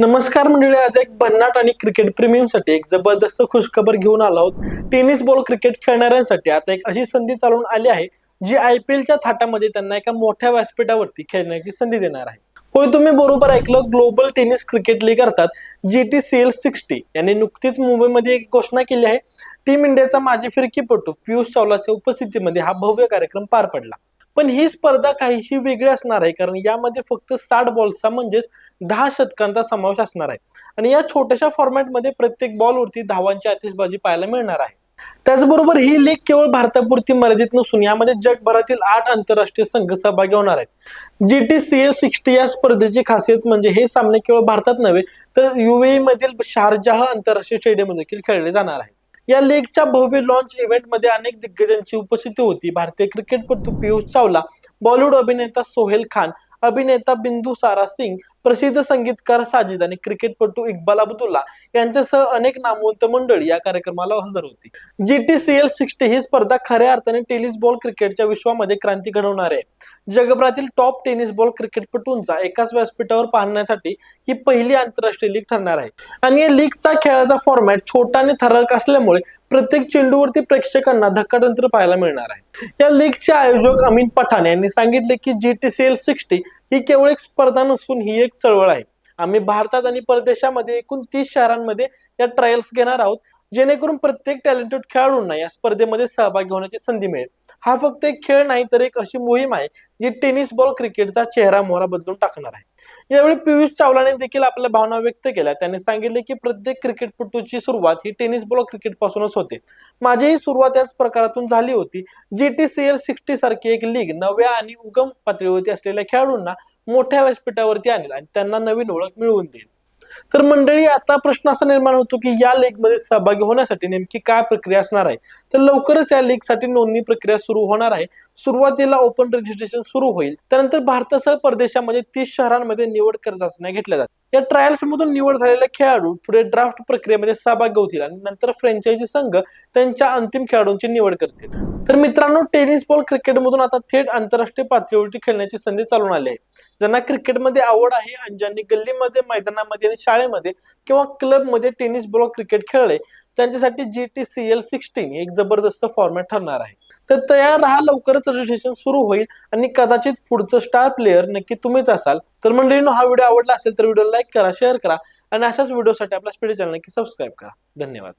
नमस्कार मंडळी आज एक भन्नाट आणि क्रिकेट प्रेमींसाठी एक जबरदस्त खुशखबर घेऊन आलो आहोत. टेनिस बॉल क्रिकेट खेळणाऱ्यांसाठी आता एक अशी संधी चालून आली आहे जी आय पी एलच्या थाटामध्ये त्यांना एका मोठ्या व्यासपीठावरती खेळण्याची संधी देणार आहे. होय तुम्ही बरोबर ऐकलं ग्लोबल टेनिस क्रिकेट लीग अर्थात G T C L sixty यांनी नुकतीच मुंबईमध्ये एक घोषणा केली आहे. टीम इंडियाचा माजी फिरकीपटू पियुष चावलाच्या उपस्थितीमध्ये हा भव्य कार्यक्रम पार पडला. पण ही स्पर्धा काहीशी वेगळी असणार आहे कारण यामध्ये फक्त साठ बॉल्सचा म्हणजेच दहा शतकांचा समावेश असणार आहे. आणि या छोट्याशा फॉर्मॅटमध्ये प्रत्येक बॉलवरती धावांची आतिषबाजी पाहायला मिळणार आहे. त्याचबरोबर ही लीग केवळ भारतापुरती मर्यादित नसून यामध्ये जगभरातील आठ आंतरराष्ट्रीय संघ सहभागी होणार आहेत. G T C L sixty या स्पर्धेची खासियत म्हणजे हे सामने केवळ भारतात नव्हे तर युएई मधील शारजाह आंतरराष्ट्रीय स्टेडियम देखील खेळले जाणार आहे या लीगच्या भव्य लॉन्च इव्हेंटमध्ये अनेक दिग्गजांची उपस्थिती होती. भारतीय क्रिकेटपटू पियुष चावला बॉलिवूड अभिनेता सोहेल खान अभिनेता बिंदू सारा सिंग प्रसिद्ध संगीतकार साजिद आणि क्रिकेटपटू इक्बाल अब्दुल्ला यांच्यासह अनेक नामवंत मंडळी या कार्यक्रमाला हजर होती. G T C L sixty ही स्पर्धा खऱ्या अर्थाने टेनिस बॉल क्रिकेटच्या विश्वामध्ये क्रांती घडवणार आहे. जगभरातील टॉप टेनिस बॉल क्रिकेटपटूंचा एकाच व्यासपीठावर पाहण्यासाठी ही पहिली आंतरराष्ट्रीय लीग ठरणार आहे. आणि या लीगचा खेळाचा फॉर्मॅट छोटा आणि थरारक असल्यामुळे प्रत्येक चेंडूवरती प्रेक्षकांना धक्कातंत्र पाहायला मिळणार आहे. या लीगचे आयोजक अमीन पठाण यांनी सांगितले की G T C L sixty ही केवळ एक स्पर्धा नसून ही एक चळवळ आहे. आम्ही भारतात आणि परदेशामध्ये एकूण तीस शहरांमध्ये या ट्रायल्स घेणार आहोत. जेणेकरून प्रत्येक टॅलेंटेड खेळाडूंना या स्पर्धेमध्ये सहभागी होण्याची संधी मिळेल. हा फक्त एक खेळ नाही तर एक अशी मोहीम आहे जी टेनिस बॉल क्रिकेटचा चेहरा मोहरा बदलून टाकणार आहे. यावेळी पियुष चावलाने देखील आपल्या भावना व्यक्त केल्या. त्यांनी सांगितले की प्रत्येक क्रिकेटपटूची सुरुवात ही टेनिस बॉल क्रिकेट पासूनच होते. माझीही सुरुवात याच प्रकारातून झाली होती. G T C L sixty सारखी एक लीग नव्या आणि उगम पातळीवरती असलेल्या खेळाडूंना मोठ्या व्यासपीठावरती आणेल आणि त्यांना नवीन ओळख मिळवून देईल. तर मंडळी आता प्रश्न असा निर्माण होतो की या लीग सहभागी होण्यासाठी नेमकी काय प्रक्रिया असणार आहे? तर लवकरच या लेखसाठी नोंदणी प्रक्रिया सुरू होणार आहे. सुरुवातीला ओपन रजिस्ट्रेशन सुरू होईल. त्यानंतर भारतासह परदेशामध्ये तीस शहरांमध्ये निवड कर चाचण्या घेतल्या जातात या ट्रायल्समधून निवड झालेले खेळाडू पुढे ड्राफ्ट प्रक्रियेमध्ये सहभाग होतील आणि नंतर फ्रँचायझी संघ त्यांच्या अंतिम खेळाडूंची निवड करतील. तर मित्रांनो टेनिस बॉल क्रिकेटमधून आता थेट आंतरराष्ट्रीय पातळीवरती खेळण्याची संधी चालून आली आहे. ज्यांना क्रिकेटमध्ये आवड आहे आणि ज्यांनी गल्लीमध्ये मैदानामध्ये आणि शाळेमध्ये किंवा क्लबमध्ये टेनिस बॉल क्रिकेट खेळले त्यांच्यासाठी G T C L sixteen एक जबरदस्त फॉर्मॅट ठरणार आहे. तर तयार राहा लवकरच रजिस्ट्रेशन सुरू होईल. आणि कदाचित पुढचं स्टार प्लेअर नक्की तुम्हीच असाल. तर मंडळींनो हा व्हिडिओ आवडला असेल तर व्हिडिओ लाईक करा शेअर करा. आणि अशाच व्हिडिओसाठी आपल्या स्पीड चॅनल नक्की सबस्क्राईब करा. धन्यवाद.